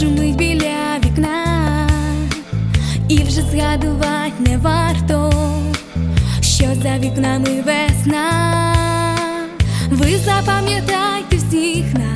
шумить біля вікна, і вже згадувать не варто, що за вікнами весна, ви запам'ятайте всіх нас.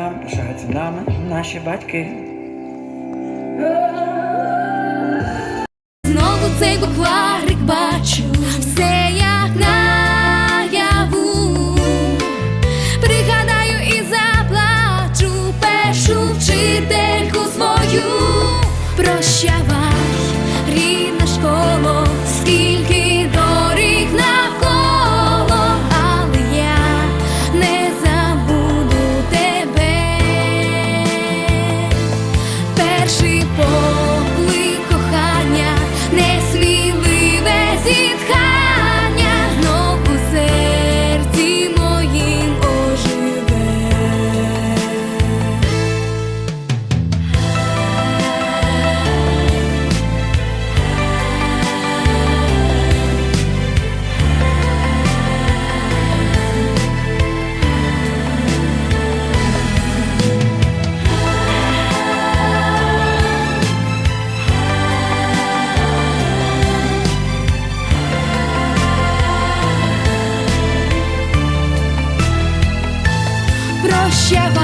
нам пишаються нами наші батьки. Знову цей букварик бачу, все як наяву. Пригадаю і заплачу першу вчительку свою прощаю. ще